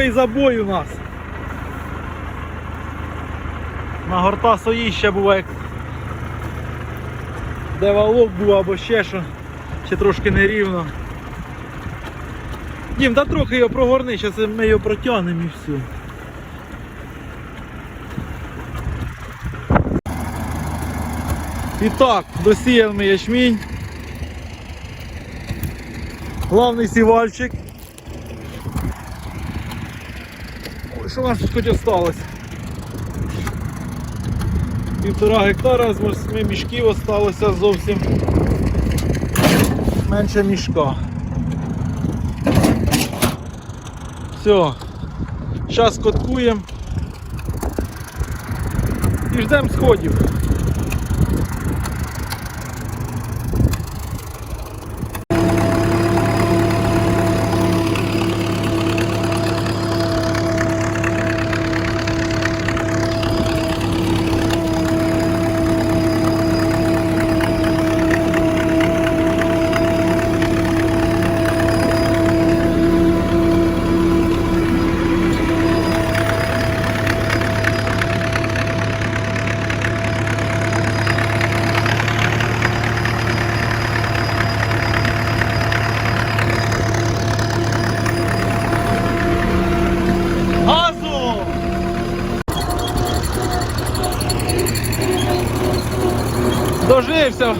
Черговий забой у нас. На горта сої ще буває. Де валок був або ще що. Ще трошки нерівно. Дім, та трохи його прогорни, зараз ми його протягнемо і все. І так, досіяв ми ячмінь. Главний сівальчик. Що у нас тут хоч осталось? Півтора гектара з восьми мішків осталося зовсім менше мішка. Все, зараз коткуємо і ждемо сходів. Дожився.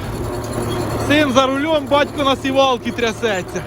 Син за рулем, батько на сівалки трясеться.